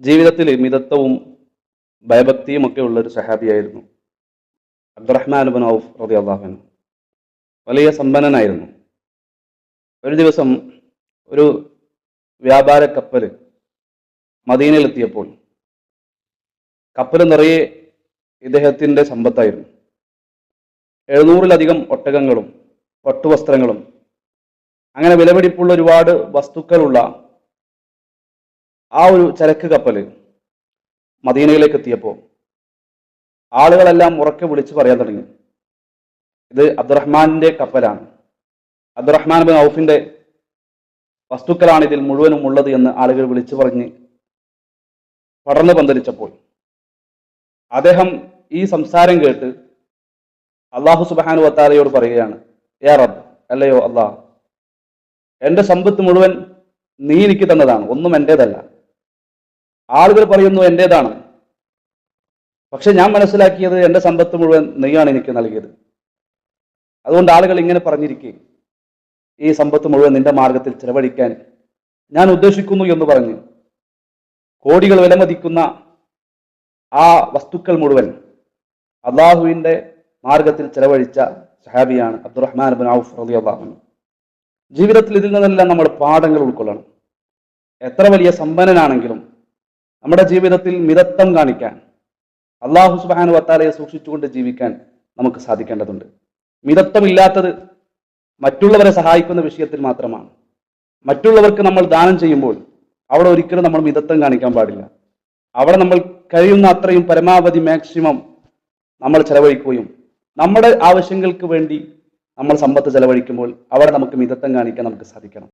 ജീവിതത്തിൽ മിതത്വവും ഭയഭക്തിയും ഒക്കെ ഉള്ള ഒരു സഹാബിയായിരുന്നു. അബ്ദുറഹ്മാൻ ബിൻ ഔഫ് റതി അള്ളാഹുൻ വലിയ സമ്പന്നനായിരുന്നു. ഒരു ദിവസം ഒരു വ്യാപാര കപ്പൽ മദീനയിലെത്തിയപ്പോൾ കപ്പൽ നിറയെ ഇദ്ദേഹത്തിന്റെ സമ്പത്തായിരുന്നു. എഴുന്നൂറിലധികം ഒട്ടകങ്ങളും പട്ടുവസ്ത്രങ്ങളും അങ്ങനെ വിലപിടിപ്പുള്ള ഒരുപാട് വസ്തുക്കളുള്ള ആ ഒരു ചരക്ക് കപ്പൽ മദീനയിലേക്ക് എത്തിയപ്പോൾ ആളുകളെല്ലാം ഉറക്കെ വിളിച്ച് പറയാൻ തുടങ്ങി. ഇത് അബ്ദുറഹ്മാന്റെ കപ്പലാണ്. അബ്ദുറഹ്മാൻ ബിൻ ഔഫിന്റെ വസ്തുക്കളാണ് ഇതിൽ മുഴുവനും ഉള്ളത് എന്ന് ആളുകൾ വിളിച്ചു പറഞ്ഞ് പടർന്നു പന്തലിച്ചപ്പോൾ അദ്ദേഹം ഈ സംസാരം കേട്ട് അള്ളാഹു സുബാനു വത്താലയോട് പറയുകയാണ് ഏ റബ്ബ് അല്ലയോ അള്ളാഹ് എന്റെ സമ്പത്ത് മുഴുവൻ നീ എനിക്ക് തന്നതാണ് ഒന്നും എന്റേതല്ല. ആളുകൾ പറയുന്നു എന്റേതാണ് പക്ഷെ ഞാൻ മനസ്സിലാക്കിയത് എന്റെ സമ്പത്ത് മുഴുവൻ നീയാണ് എനിക്ക് നൽകിയത്. അതുകൊണ്ട് ആളുകൾ ഇങ്ങനെ പറഞ്ഞിരിക്കെ ഈ സമ്പത്ത് മുഴുവൻ നിന്റെ മാർഗത്തിൽ ചെലവഴിക്കാൻ ഞാൻ ഉദ്ദേശിക്കുന്നു എന്ന് പറഞ്ഞ് കോടികൾ വിലമതിക്കുന്ന ആ വസ്തുക്കൾ മുഴുവൻ അള്ളാഹുവിന്റെ മാർഗത്തിൽ ചെലവഴിച്ച സഹാബിയാണ് അബ്ദുറഹ്മാൻ ബിൻ ഔഫ് റതി അള്ളാഹു ജീവിതത്തിൽ ഇതിൽ നിന്നെല്ലാം നമ്മൾ പാഠങ്ങൾ ഉൾക്കൊള്ളണം. എത്ര വലിയ സമ്പന്നനാണെങ്കിലും നമ്മുടെ ജീവിതത്തിൽ മിതത്വം കാണിക്കാൻ അള്ളാഹു സുബാനു വത്താലയെ സൂക്ഷിച്ചുകൊണ്ട് ജീവിക്കാൻ നമുക്ക് സാധിക്കേണ്ടതുണ്ട്. മിതത്വമില്ലാത്തത് മറ്റുള്ളവരെ സഹായിക്കുന്ന വിഷയത്തിൽ മാത്രമാണ്. മറ്റുള്ളവർക്ക് നമ്മൾ ദാനം ചെയ്യുമ്പോൾ അവിടെ ഒരിക്കലും നമ്മൾ മിതത്വം കാണിക്കാൻ പാടില്ല. അവിടെ നമ്മൾ കഴിയുന്ന അത്രയും പരമാവധി മാക്സിമം നമ്മൾ ചെലവഴിക്കുകയും നമ്മുടെ ആവശ്യങ്ങൾക്ക് വേണ്ടി നമ്മൾ സമ്പത്ത് ചെലവഴിക്കുമ്പോൾ അവിടെ നമുക്ക് മിതത്വം കാണിക്കാൻ നമുക്ക് സാധിക്കണം.